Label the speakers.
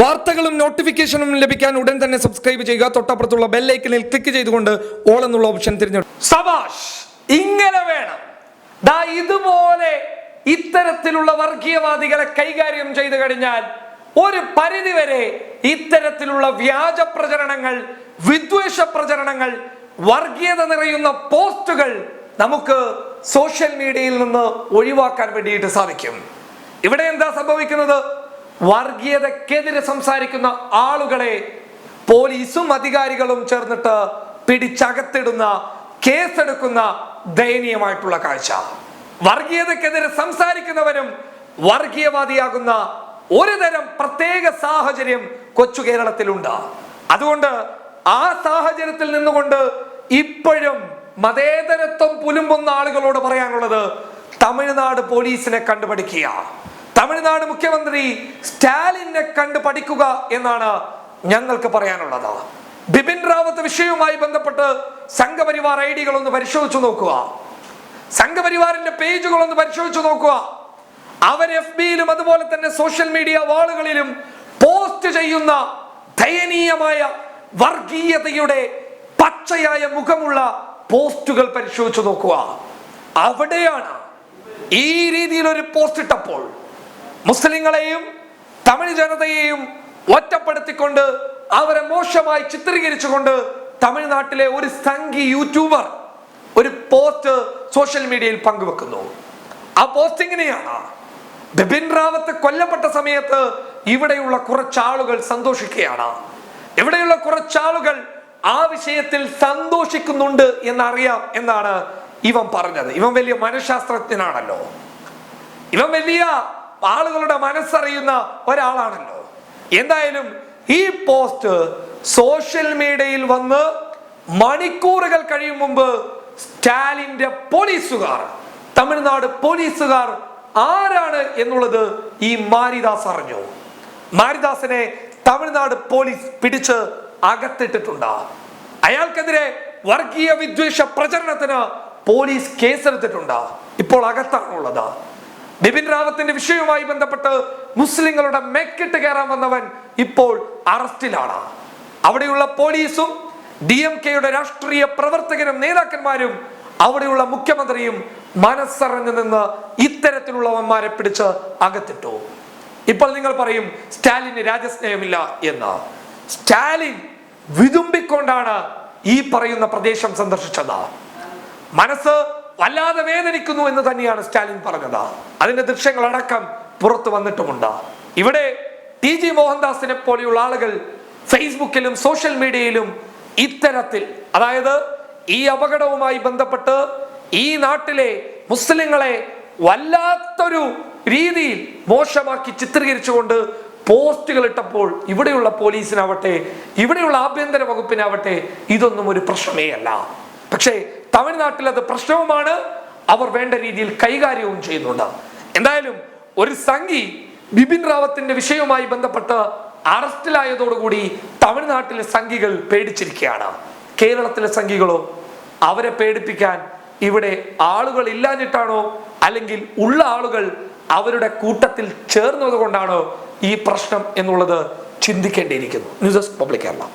Speaker 1: വാർത്തകളും നോട്ടിഫിക്കേഷനും ലഭിക്കാൻ ഉടൻ തന്നെ സബ്സ്ക്രൈബ് ചെയ്യുക. തൊട്ടപ്പുറത്തുള്ള ബെല്ലൈക്കനിൽ ക്ലിക്ക് ചെയ്തുകൊണ്ട് ഓൾ എന്നുള്ള ഓപ്ഷൻ തിരഞ്ഞെടുക്കും
Speaker 2: സബാഷ് ഇങ്ങനെ വേണം. ദാ ഇതുപോലെ ഇത്തരത്തിലുള്ള വർഗീയവാദികളെ കൈകാര്യം ചെയ്തു കഴിഞ്ഞാൽ ഒരു പരിധിവരെ ഇത്തരത്തിലുള്ള വ്യാജ പ്രചരണങ്ങൾ വിദ്വേഷ പ്രചരണങ്ങൾ വർഗീയത നിറയുന്ന പോസ്റ്റുകൾ നമുക്ക് സോഷ്യൽ മീഡിയയിൽ നിന്ന് ഒഴിവാക്കാൻ വേണ്ടിയിട്ട് സാധിക്കും. ഇവിടെ എന്താ സംഭവിക്കുന്നത്? വർഗീയതക്കെതിരെ സംസാരിക്കുന്ന ആളുകളെ പോലീസും അധികാരികളും ചേർന്നിട്ട് പിടിച്ചകത്തിടുന്ന കേസെടുക്കുന്ന ദയനീയമായിട്ടുള്ള കാഴ്ച. വർഗീയതക്കെതിരെ സംസാരിക്കുന്നവരും വർഗീയവാദിയാകുന്ന ഒരു തരം പ്രത്യേക സാഹചര്യം കൊച്ചു കേരളത്തിലുണ്ട്. അതുകൊണ്ട് ആ സാഹചര്യത്തിൽ നിന്നുകൊണ്ട് ഇപ്പോഴും മതേതരത്വം പുലുമ്പുന്ന ആളുകളോട് പറയാനുള്ളത് തമിഴ്നാട് പോലീസിനെ കണ്ടുപഠിക്കുക തമിഴ്നാട് മുഖ്യമന്ത്രി സ്റ്റാലിനെ കണ്ട് പഠിക്കുക എന്നാണ് ഞങ്ങൾക്ക് പറയാനുള്ളത്. ബിപിൻ റാവത്ത് വിഷയവുമായി ബന്ധപ്പെട്ട് സംഘപരിവാർ ഐ ഡികൾ ഒന്ന് പരിശോധിച്ചു നോക്കുക. സംഘപരിവാറിന്റെ പേജുകൾ ഒന്ന് പരിശോധിച്ചു നോക്കുക. അവർ എഫ് ബിയിലും അതുപോലെ തന്നെ സോഷ്യൽ മീഡിയ വാളുകളിലും പോസ്റ്റ് ചെയ്യുന്ന ദയനീയമായ വർഗീയതയുടെ പച്ചയായ മുഖമുള്ള പോസ്റ്റുകൾ പരിശോധിച്ചു നോക്കുക. അവിടെയാണ് ഈ രീതിയിൽ ഒരു പോസ്റ്റ് ഇട്ടപ്പോൾ മുസ്ലിങ്ങളെയും തമിഴ് ജനതയെയും ഒറ്റപ്പെടുത്തിക്കൊണ്ട് അവരെ മോശമായി ചിത്രീകരിച്ചുകൊണ്ട് തമിഴ്നാട്ടിലെ ഒരു സംഘി യൂട്യൂബർ ഒരു പോസ്റ്റ് സോഷ്യൽ മീഡിയയിൽ പങ്കുവെക്കുന്നു. ആ പോസ്റ്റ് ഇങ്ങനെയാണ് ബിപിൻ റാവത്ത് കൊല്ലപ്പെട്ട സമയത്ത് ഇവിടെയുള്ള കുറച്ചാളുകൾ സന്തോഷിക്കുകയാണ്. ഇവിടെയുള്ള കുറച്ചാളുകൾ ആ വിഷയത്തിൽ സന്തോഷിക്കുന്നുണ്ട് എന്നറിയാം എന്നാണ് ഇവൻ പറഞ്ഞത്. ഇവൻ വലിയ മനഃശാസ്ത്രജ്ഞനാണല്ലോ. ഇവൻ വലിയ ആളുകളുടെ മനസ്സറിയുന്ന ഒരാളാണല്ലോ. എന്തായാലും ഈ പോസ്റ്റ് സോഷ്യൽ മീഡിയയിൽ വന്ന് മണിക്കൂറുകൾ കഴിയും മുമ്പ് സ്റ്റാലിന്റെ പോലീസുകാർ തമിഴ്നാട് പോലീസുകാർ ആരാണ് എന്നുള്ളത് ഈ മാരിദാസ് അറിഞ്ഞു. മാരിദാസിനെ തമിഴ്നാട് പോലീസ് പിടിച്ച് അകത്തിട്ടിട്ടുണ്ട്. അയാൾക്കെതിരെ വർഗീയ വിദ്വേഷ പ്രചരണത്തിന് പോലീസ് കേസെടുത്തിട്ടുണ്ട്. ഇപ്പോൾ അകത്താണുള്ളത്. ബിപിൻ റാവത്തിന്റെ വിഷയവുമായി ബന്ധപ്പെട്ട് മുസ്ലിങ്ങളുടെ മെക്കിട്ട് കയറാൻ വന്നവൻ ഇപ്പോൾ അറസ്റ്റിലാണ്. അവിടെയുള്ള പോലീസും ഡി എം കെയുടെ രാഷ്ട്രീയ പ്രവർത്തകരും നേതാക്കന്മാരും അവിടെയുള്ള മുഖ്യമന്ത്രിയും മനസ്സറിഞ്ഞു നിന്ന് ഇത്തരത്തിലുള്ളവന്മാരെ പിടിച്ച് അകത്തിട്ടു. ഇപ്പോൾ നിങ്ങൾ പറയും സ്റ്റാലിന് രാജ്യസ്നേഹമില്ല എന്ന്. സ്റ്റാലിൻ വിതുമ്പിക്കൊണ്ടാണ് ഈ പറയുന്ന പ്രദേശം സന്ദർശിച്ചത്. മനസ്സ് വല്ലാതെ വേദനിക്കുന്നു എന്ന് തന്നെയാണ് സ്റ്റാലിൻ പറഞ്ഞത്. അതിന്റെ ദൃശ്യങ്ങളടക്കം പുറത്തു വന്നിട്ടുമുണ്ട്. ഇവിടെ ടി ജി മോഹൻദാസിനെ പോലെയുള്ള ആളുകൾ ഫേസ്ബുക്കിലും സോഷ്യൽ മീഡിയയിലും ഇത്തരത്തിൽ അതായത് ഈ അപകടവുമായി ബന്ധപ്പെട്ട് ഈ നാട്ടിലെ മുസ്ലിങ്ങളെ വല്ലാത്തൊരു രീതിയിൽ മോശമാക്കി ചിത്രീകരിച്ചുകൊണ്ട് പോസ്റ്റുകൾ ഇട്ടപ്പോൾ ഇവിടെയുള്ള പോലീസിനാവട്ടെ ഇവിടെയുള്ള ആഭ്യന്തര വകുപ്പിനാവട്ടെ ഇതൊന്നും ഒരു പ്രശ്നമേ അല്ല പക്ഷേ തമിഴ്നാട്ടിൽ അത് പ്രശ്നവുമാണ്. അവർ വേണ്ട രീതിയിൽ കൈകാര്യവും ചെയ്യുന്നുണ്ട്. എന്തായാലും ഒരു സംഘി ബിപിൻ റാവത്തിന്റെ വിഷയവുമായി ബന്ധപ്പെട്ട് അറസ്റ്റിലായതോടുകൂടി തമിഴ്നാട്ടിലെ സംഘികൾ പേടിച്ചിരിക്കുകയാണ്. കേരളത്തിലെ സംഘികളോ അവരെ പേടിപ്പിക്കാൻ ഇവിടെ ആളുകൾ ഇല്ലാഞ്ഞിട്ടാണോ? അല്ലെങ്കിൽ ഉള്ള ആളുകൾ അവരുടെ കൂട്ടത്തിൽ ചേർന്നത് കൊണ്ടാണോ ഈ പ്രശ്നം എന്നുള്ളത് ചിന്തിക്കേണ്ടിയിരിക്കുന്നു. News public Kerala.